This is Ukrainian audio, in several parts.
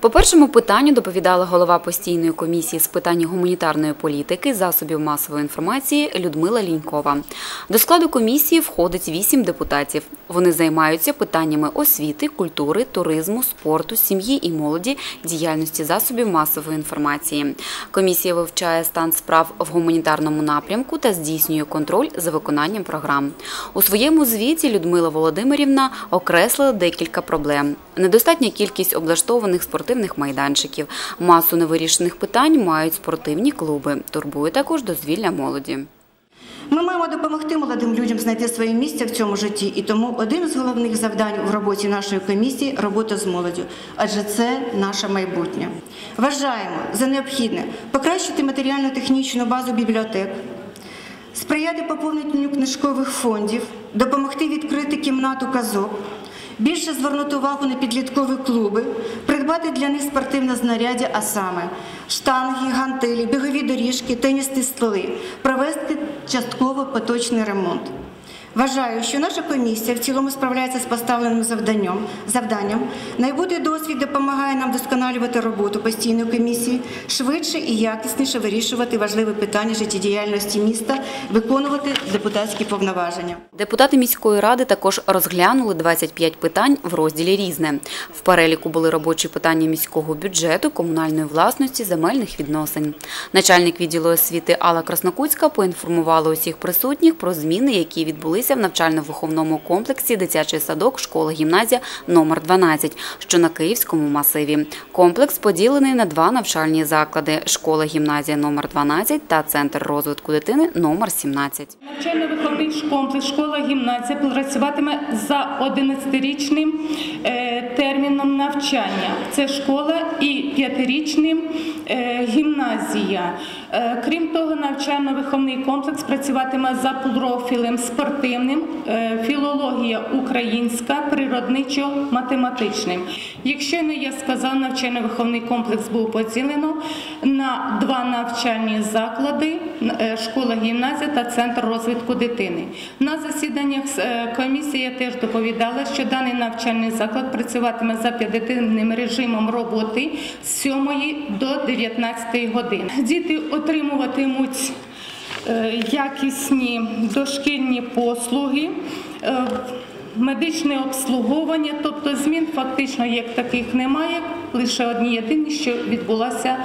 По першому питанню доповідала голова постійної комісії з питань гуманітарної політики, засобів масової інформації Людмила Лінькова. До складу комісії входить вісім депутатів. Вони займаються питаннями освіти, культури, туризму, спорту, сім'ї і молоді, діяльності засобів масової інформації. Комісія вивчає стан справ в гуманітарному напрямку та здійснює контроль за виконанням програм. У своєму звіті Людмила Володимирівна окреслила декілька проблем: недостатня кількість облаштованих спортивних майданчиків, масу невирішених питань мають спортивні клуби. Турбує також дозвілля молоді. Ми маємо допомогти молодим людям знайти своє місце в цьому житті, і тому один з головних завдань в роботі нашої комісії робота з молоддю, адже це наше майбутнє. Вважаємо за необхідне покращити матеріально-технічну базу бібліотек, сприяти поповненню книжкових фондів, допомогти відкрити кімнату казок. Більше звернути увагу на підліткові клуби, придбати для них спортивне знаряддя, а саме штанги, гантелі, бігові доріжки, тенісні столи, провести частково поточний ремонт. Вважаю, що наша комісія в цілому справляється з поставленим завданням. завданням. Найбутий досвід допомагає нам вдосконалювати роботу постійної комісії, швидше і якісніше вирішувати важливі питання життєдіяльності міста, виконувати депутатські повноваження. Депутати міської ради також розглянули 25 питань в розділі Різне. В переліку були робочі питання міського бюджету, комунальної власності, земельних відносин. Начальник відділу освіти Алла Краснокутська поінформувала усіх присутніх про зміни, які відбулися в навчально-виховному комплексі дитячий садок школа гімназія номер 12, що на Київському масиві. Комплекс поділений на два навчальні заклади: школа гімназія номер 12 та центр розвитку дитини номер 17. Навчально-виховний комплекс школа гімназія працюватиме за 11-річним е, терміном навчання. Це школа і 5-річним е, гімназія. Е, Крім того, навчально-виховний комплекс працюватиме за профілем спортивним, е, філологія українська, природничо-математичним. Якщо не я сказав, навчально-виховний комплекс був поділено на два навчальні заклади: е, школа гімназія та центр розвитку дитини. На засіданнях е, комісії я теж доповідала, що даний навчальний заклад працюватиме за п'ятиденним режимом роботи з 7 до 19 години. Діти отримуватимуть якісні дошкільні послуги. е, Медичне обслуговування, тобто змін фактично як таких немає, лише одні єдині, що відбулася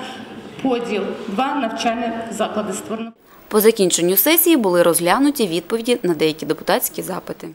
поділ. Два навчальні заклади створено. По закінченню сесії були розглянуті відповіді на деякі депутатські запити.